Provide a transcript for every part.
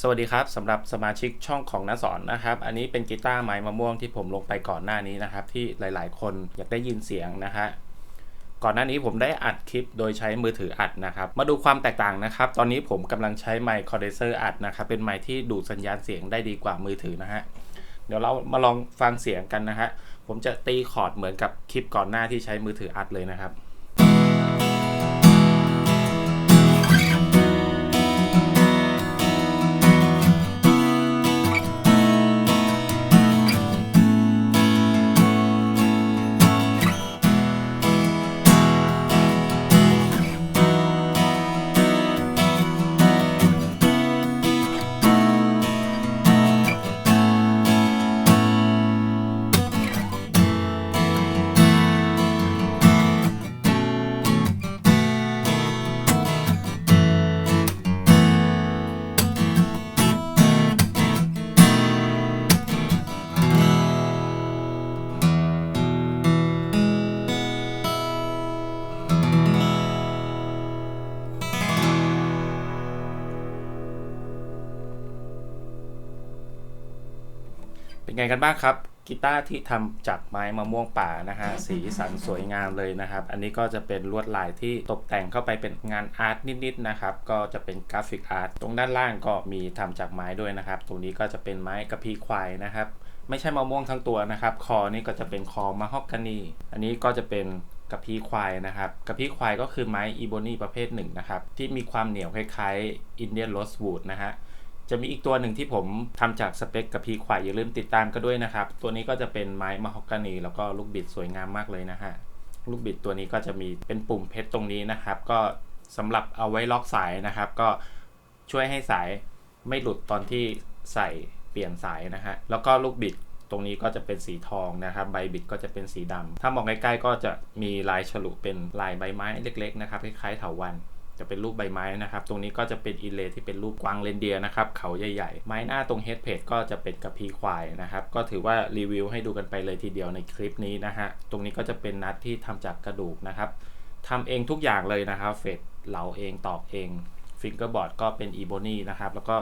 สวัสดีครับสำหรับสมาชิกช่องของน้าสอนนะครับ อันนี้เป็นกีตาร์ไม้มะม่วงที่ผมลงไปก่อนหน้านี้นะครับ ที่หลายๆ คนอยากได้ยินเสียงนะฮะก่อนหน้านี้ผมได้อัดคลิปโดยใช้มือถืออัดนะครับ มาดูความแตกต่างนะครับ ตอนนี้ผมกำลังใช้ไมค์คอเดเซอร์อัดนะครับ เป็นไมค์ที่ดูดสัญญาณเสียงได้ดีกว่ามือถือนะฮะเดี๋ยวเรามาลองฟังเสียงกันนะฮะผมจะตีคอร์ดเหมือนกับคลิปก่อนหน้าที่ใช้มือถืออัดเลยนะครับ เป็นไงกันบ้างครับกีตาร์ที่ทำจากไม้มะม่วงป่านะฮะสีสันสวยงามเลยนะครับ อันนี้ก็จะเป็นลวดลายที่ตกแต่งเข้าไปเป็นงานอาร์ตนิดๆนะครับ ก็จะเป็นกราฟิกอาร์ตตรงด้านล่างก็มีทำจากไม้ด้วยนะครับ ตรงนี้ก็จะเป็นไม้กระพีควายนะครับ ไม่ใช่มะม่วงทั้งตัวนะครับ คอนี่ก็จะเป็นคอมะฮอกกานีอันนี้ก็จะเป็นกระพีควายนะครับกระพีควายก็คือไม้อีโบนีประเภทหนึ่งนะครับที่มีความเหนียวคล้ายๆอินเดียนโรสวูดนะฮะ จะมีอีกตัวหนึ่งที่ผมทำจากสเปคกับพีควายอย่าลืมติดตามก็ด้วยนะครับ ตัวนี้ก็จะเป็นไม้มะฮอกกานี แล้วก็ลูกบิดสวยงามมากเลยนะฮะลูกบิดตัวนี้ก็จะมีเป็นปุ่มเพชรตรงนี้นะครับ ก็สำหรับเอาไว้ล็อกสายนะครับ ก็ช่วยให้สายไม่หลุดตอนที่ใส่เปลี่ยนสายนะฮะแล้วก็ลูกบิดตรงนี้ก็จะเป็นสีทองนะครับ ใบบิดก็จะเป็นสีดำถ้ามองใกล้ๆก็จะมีลายฉลุเป็นลายใบไม้เล็ก ๆ นะครับคล้ายๆเถาวัลย์ จะเป็นรูปใบไม้นะครับ ตรงนี้ก็จะเป็นอินเลที่เป็นรูปกวางเรนเดียนะครับ เขาใหญ่ๆ ไม้หน้าตรงเฮดเพจก็จะเป็นกระพีควายนะครับ ก็ถือว่ารีวิวให้ดูกันไปเลยทีเดียวในคลิปนี้นะฮะ ตรงนี้ก็จะเป็นนัดที่ทำจากกระดูกนะครับทำเองทุกอย่างเลยนะครับเฟดเหลาเองตอกเองฟิงเกอร์บอร์ดก็เป็นอีโบนีนะครับ แล้วก็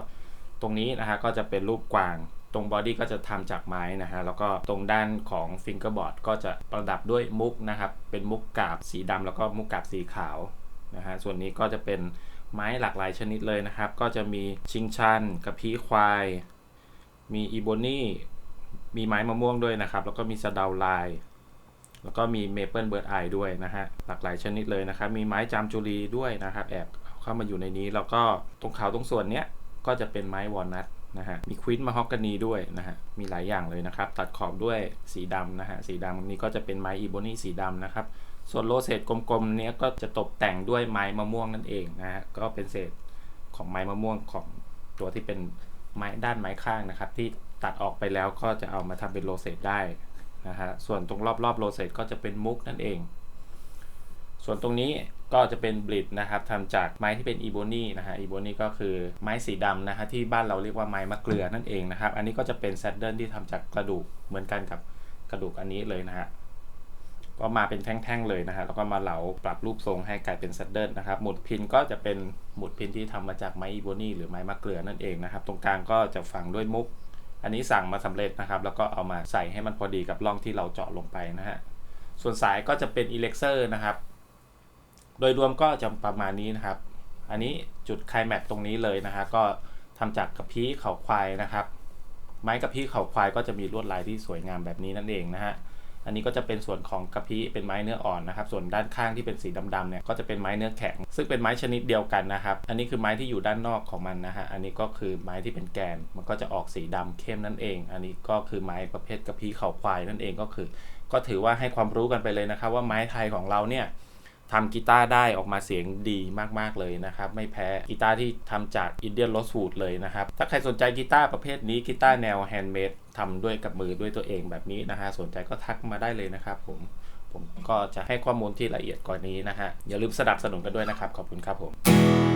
ตรงนี้นะฮะก็จะเป็นรูปกวางตรงบอดี้ก็จะทำจากไม้นะฮะ แล้วก็ตรงด้านของฟิงเกอร์บอร์ดก็จะประดับด้วยมุกนะครับ เป็นมุกกาบสีดำแล้วก็มุกกาบสีขาว นะฮะส่วนนี้ก็จะเป็นไม้หลากหลายชนิดเลยนะครับ ก็จะมีชิงชันกระพี้ควาย มีอีโบนี่มีไม้มะม่วงด้วยนะครับ แล้วก็มีสะเดาลาย แล้วก็มีเมเปิลเบิร์ดไอด้วยนะฮะหลากหลายชนิดเลยนะครับ มีไม้จามจุรีด้วยนะครับ แอบเข้ามาอยู่ในนี้ แล้วก็ตรงเขาตรงส่วนเนี้ยก็จะเป็นไม้วอลนัทนะฮะมีควินมาฮอกกานีด้วยนะฮะมีหลายอย่างเลยนะครับ ตัดขอบด้วยสีดำนะฮะสีดำนี่ก็จะเป็นไม้อีโบนี่สีดำนะครับ ส่วนโลเศษกลมๆเนี้ยก็จะตกแต่งด้วยไม้มะม่วงนั่นเองนะฮะก็เป็นเศษของไม้มะม่วงของตัวที่เป็นไม้ด้านไม้ข้างนะครับ ที่ตัดออกไปแล้วก็จะเอามาทำเป็นโลเศษได้นะฮะส่วนตรงรอบๆโลเศษก็จะเป็นมุกนั่นเอง ส่วนตรงนี้ก็จะเป็นบลิดนะครับทำจากไม้ที่เป็นอีโบนีนะฮะอีโบนีก็คือไม้สีดำนะฮะที่บ้านเราเรียกว่าไม้มะเกลือนั่นเองนะครับ อันนี้ก็จะเป็นแซดเดิลที่ทำจากกระดูกเหมือนกันกับกระดูกอันนี้เลยนะฮะ ก็มาเป็นแท่งๆเลยนะฮะแล้วก็มาเหลาปรับรูปทรงให้กลายเป็นแซดเดิลนะครับหมุดพินก็จะเป็นหมุดพินที่ทำมาจากไม้อีโบนี่หรือไม้มะเกลือนั่นเองนะครับตรงกลางก็จะฝังด้วยมุก อันนี้สั่งมาสำเร็จนะครับ แล้วก็เอามาใส่ให้มันพอดีกับร่องที่เราเจาะลงไปนะฮะส่วนสายก็จะเป็นอิเล็กเซอร์นะครับ โดยรวมก็จะประมาณนี้นะครับ อันนี้จุดไคลแม็กซ์ตรงนี้เลยนะฮะก็ทำจากกระพี้เขาควายนะครับ ไม้กระพี้เขาควายก็จะมีลวดลายที่สวยงามแบบนี้นั่นเองนะฮะ อันนี้ก็จะเป็นส่วนของกระพี้เป็นไม้เนื้ออ่อนนะครับ ส่วนด้านข้างที่เป็นสีดำๆเนี่ยก็จะเป็นไม้เนื้อแข็ง ซึ่งเป็นไม้ชนิดเดียวกันนะครับ อันนี้คือไม้ที่อยู่ด้านนอกของมันนะฮะ อันนี้ก็คือไม้ที่เป็นแกน มันก็จะออกสีดำเข้มนั่นเอง อันนี้ก็คือไม้ประเภทกระพี้เข่าควายนั่นเองก็คือ ก็ถือว่าให้ความรู้กันไปเลยนะครับ ว่าไม้ไทยของเราเนี่ย ทำกีตาร์ได้ออกมาเสียงดีมากๆเลยนะครับ ไม่แพ้กีตาร์ที่ทำจากอินเดียนโรสวูดเลยนะครับ ถ้าใครสนใจกีตาร์ประเภทนี้กีตาร์แนวแฮนด์เมดทำด้วยกับมือด้วยตัวเองแบบนี้นะฮะสนใจก็ทักมาได้เลยนะครับผมผมก็จะให้ข้อมูลที่ละเอียดกว่านี้นะฮะอย่าลืมสนับสนุนกันด้วยนะครับ ขอบคุณครับผม